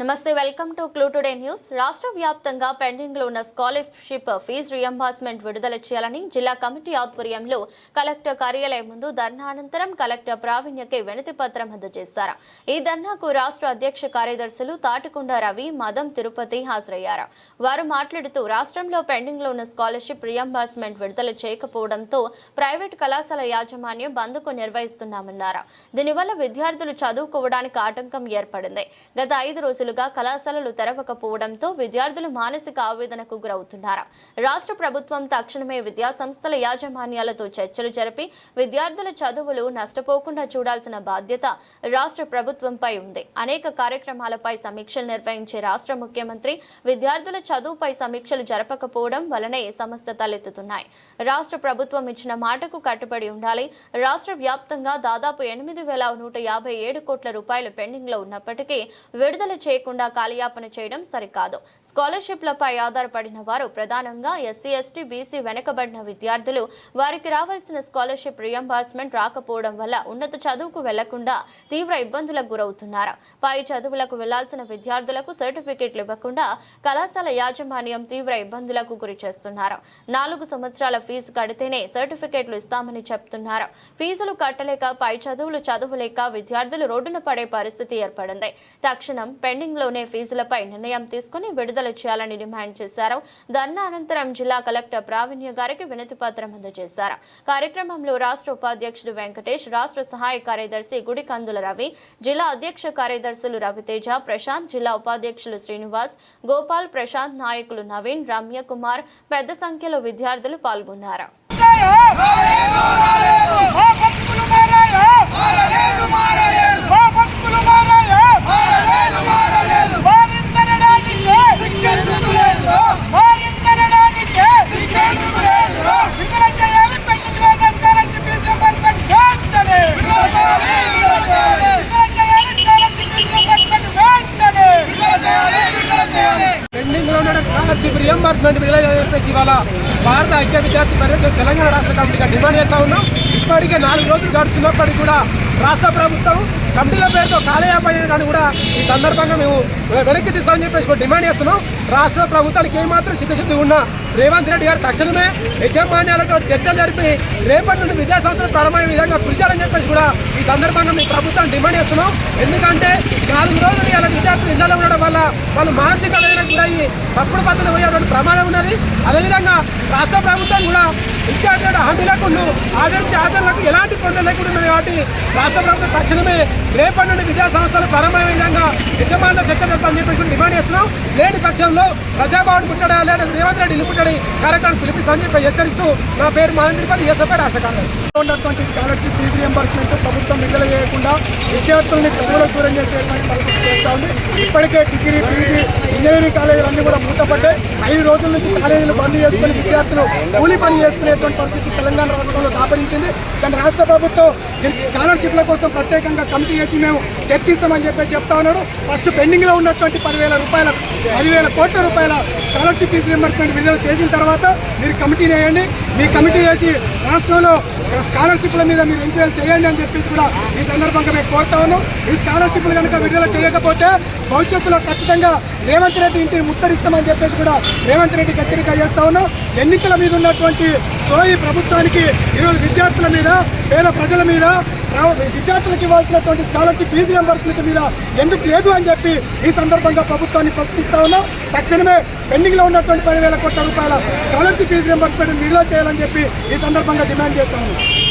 నమస్తే welcome to Clue Today News. రాష్ట్ర వ్యాప్తంగా పెండింగ్లో ఉన్న స్కాలర్షిప్ ఫీజు రియంబర్స్మెంట్ విడుదల చేయాలని జిల్లా కమిటీ ఆధ్వర్యంలో కలెక్టర్ కార్యాలయం ముందు ధర్నా అనంతరం కలెక్టర్ ప్రావీణ్యకి వినతి పత్రం అందజేశారు. ఈ ధర్నాకు రాష్ట్ర అధ్యక్ష కార్యదర్శులు తాటికొండ రవి మదం తిరుపతి హాజరయ్యారు. వారు మాట్లాడుతూ రాష్ట్రంలో పెండింగ్లో ఉన్న స్కాలర్షిప్ రియంబర్స్మెంట్ విడుదల చేయకపోవడంతో ప్రైవేట్ కళాశాల యాజమాన్యం బంద్కు నిర్వహిస్తున్నామన్నారు. దీనివల్ల విద్యార్థులు చదువుకోవడానికి ఆటంకం ఏర్పడింది. గత ఐదు రోజులు రోజులుగా కళాశాలలు తెరవకపోవడంతో విద్యార్థులు మానసిక ఆవేదనకు గురవుతున్నారు? రాష్ట్ర ప్రభుత్వం తక్షణమే విద్యా సంస్థల యాజమాన్యాలతో చర్చలు జరిపి విద్యార్థుల చదువులు నష్టపోకుండా చూడాల్సిన బాధ్యత రాష్ట్ర ప్రభుత్వంపై ఉంది. అనేక కార్యక్రమాలపై సమీక్షలు నిర్వహించే రాష్ట్ర ముఖ్యమంత్రి విద్యార్థుల చదువుపై సమీక్షలు జరపకపోవడం వలనే సమస్య తలెత్తుతున్నాయి. రాష్ట్ర ప్రభుత్వం ఇచ్చిన మాటకు కట్టుబడి ఉండాలి. రాష్ట్ర వ్యాప్తంగా దాదాపు ఎనిమిది వేల నూట యాభై ఏడు కోట్ల రూపాయలు పెండింగ్లో ఉన్నప్పటికీ విడుదల చేయ లేకుండా కాలయాపన చేయడం సరికాదు. స్కాలర్షిప్లపై ఆధారపడిన వారు ప్రధానంగా ఎస్సీ ఎస్టీ బీసీ వెనుకబడిన విద్యార్థులు. వారికి రావాల్సిన స్కాలర్షిప్ రియంబర్స్మెంట్ రాకపోవడం వల్ల ఉన్నత చదువుకు వెళ్ళకుండా తీవ్ర ఇబ్బందులకు గురవుతున్నారు. పై చదువులకు వెళ్ళాల్సిన విద్యార్థులకు సర్టిఫికెట్లు ఇవ్వకుండా కళాశాల యాజమాన్యం తీవ్ర ఇబ్బందులకు గురి చేస్తున్నారు. నాలుగు సంవత్సరాల ఫీజు కడితేనే సర్టిఫికెట్లు ఇస్తామని చెప్తున్నారు. ఫీజులు కట్టలేక పై చదువులు చదువులేక విద్యార్థులు రోడ్డున పడే పరిస్థితి ఏర్పడింది. తక్షణం పెండింగ్ లోనే ఫీజులపై నిర్ణయం తీసుకుని విడుదల చేయాలని డిమాండ్ చేశారు. ధర్నా అనంతరం జిల్లా కలెక్టర్ ప్రావీణ్య గారికి వినతి పత్రం అందజేశారు. కార్యక్రమంలో రాష్ట్ర ఉపాధ్యక్షుడు వెంకటేష్ రాష్ట్ర సహాయ కార్యదర్శి గుడికందుల రవి జిల్లా అధ్యక్ష కార్యదర్శులు రవితేజ ప్రశాంత్ జిల్లా ఉపాధ్యక్షులు శ్రీనివాస్ గోపాల్ ప్రశాంత్ నాయకులు నవీన్ రమ్య కుమార్ పెద్ద సంఖ్యలో విద్యార్థులు పాల్గొన్నారు మా బతుకులు మారాయా మా బతుకులు మారాయా మారిందనడానికి మారిందనడానికి విడుదల చేయాలి పెండింగ్లో స్కాలర్షిప్ రీయింబర్స్మెంట్ వెంటనే విడుదల చేయాలి స్కాలర్షిప్ రీయింబర్స్మెంట్ వెంటనే పెండింగ్లో ఉన్న స్కాలర్షిప్ రియంబర్స్మెంట్ విడుదల చెప్పేసి ఇవాళ భారత ఐక్య విద్యార్థి పరిషత్ తెలంగాణ రాష్ట్ర కమిటీగా డిమాండ్ చేస్తా ఉన్నాం. ఇప్పటికే నాలుగు రోజులు గడుస్తున్నప్పటికీ కూడా రాష్ట్ర ప్రభుత్వం కమిటీల పేరుతో కాలయాపన కూడా ఈ సందర్భంగా మేము వెనక్కి తీసుకోవాలని చెప్పేసి కూడా డిమాండ్ చేస్తున్నాం. రాష్ట్ర ప్రభుత్వానికి ఏమాత్రం సిద్ధశుద్ధి ఉన్నా రేవంత్ రెడ్డి గారు తక్షణమే యజమాన్యాలతో చర్చలు జరిపి రేపటి నుండి విద్యా సంస్థలు ప్రారంభమయ్యే విధంగా కృషి చెప్పేసి కూడా ఈ సందర్భంగా మీ ప్రభుత్వం డిమాండ్ చేస్తున్నాం. ఎందుకంటే నాలుగు రోజులు ఇలా విద్యార్థులు ఇళ్ళలో ఉండడం వల్ల వాళ్ళు మానసిక వేదనకు గురయ్యి తప్పుడు పద్ధతి పోయేటువంటి ప్రమాదం ఉన్నది. అదేవిధంగా రాష్ట్ర ప్రభుత్వం కూడా ఇచ్చేటువంటి హామీలకు ఆచరించి ఆచరణలకు ఎలాంటి పొందలు లేకుండా ఉన్నది కాబట్టి రాష్ట్ర ప్రభుత్వం తక్షణమే రేపటి నుండి విద్యా సంస్థలు ప్రారంభమయ్యే విధంగా యజమానుల చర్చ జరపాలని చెప్పి డిమాండ్ చేస్తున్నాం. లేని పక్షంలో ప్రజాభవన్ పుట్టడా లేదా రేవంత్ రెడ్డి ఇల్లు కార్యక్రమం పిలిపిస్తామని చెప్పి హెచ్చరిస్తూ నా పేరు మహేంద్రపతి ఎస్ఎఫ్ఐ రాష్ట్ర కాంగ్రెస్. ఉన్నటువంటి స్కాలర్షిప్ ఫీజు రియంబర్స్మెంట్ ప్రభుత్వం విడుదల చేయకుండా విద్యార్థుల్ని చదువులకు దూరం చేసేటువంటి పరిస్థితి ఉంది. ఇప్పటికే డిగ్రీ పీజీ ఇంజనీరింగ్ కాలేజీలన్నీ కూడా మూతపడ్డాయి. ఐదు రోజుల నుంచి కాలేజీలు బంద్ చేసుకుని విద్యార్థులు కూలి పని చేసుకునేటువంటి పరిస్థితి తెలంగాణ రాష్ట్రంలో దాపరించింది. కానీ రాష్ట్ర ప్రభుత్వం స్కాలర్షిప్ల కోసం ప్రత్యేకంగా కమిటీ చేసి మేము చర్చిస్తామని చెప్పి చెప్తా ఉన్నాడు. ఫస్ట్ పెండింగ్లో ఉన్నటువంటి పదివేల రూపాయల పదివేల కోట్ల రూపాయల స్కాలర్షిప్ ఫీజు రియంబర్స్మెంట్ విడుదల చేసిన తర్వాత మీరు కమిటీ వేయండి. మీ కమిటీ వేసి రాష్ట్రంలో స్కాలర్షిప్ల మీద మీరు ఎంక్వైరీ చేయండి అని చెప్పేసి కూడా ఈ సందర్భంగా మేము కోరుతా ఉన్నాం. ఈ స్కాలర్షిప్లు కనుక విడుదల చేయకపోతే భవిష్యత్తులో ఖచ్చితంగా రేవంత్ రెడ్డి ఇంటిని ముత్తరిస్తామని చెప్పేసి కూడా రేవంత్ రెడ్డికి హెచ్చరిక చేస్తా ఉన్నాం. ఎన్నికల మీద ఉన్నటువంటి సోయి ప్రభుత్వానికి ఈరోజు విద్యార్థుల మీద పేద ప్రజల మీద విద్యార్థులకు ఇవ్వాల్సినటువంటి స్కాలర్షిప్ ఫీజు రియంబర్స్మెంట్ మీద ఎందుకు లేదు అని చెప్పి ఈ సందర్భంగా ప్రభుత్వాన్ని ప్రశ్నిస్తా ఉన్నాం. తక్షణమే పెండింగ్లో ఉన్నటువంటి పదివేల కోట్ల రూపాయల స్కాలర్షిప్ ఫీజు రియంబర్స్మెంట్ నిల్వ చేయాలని చెప్పి ఈ సందర్భంగా డిమాండ్ చేస్తాను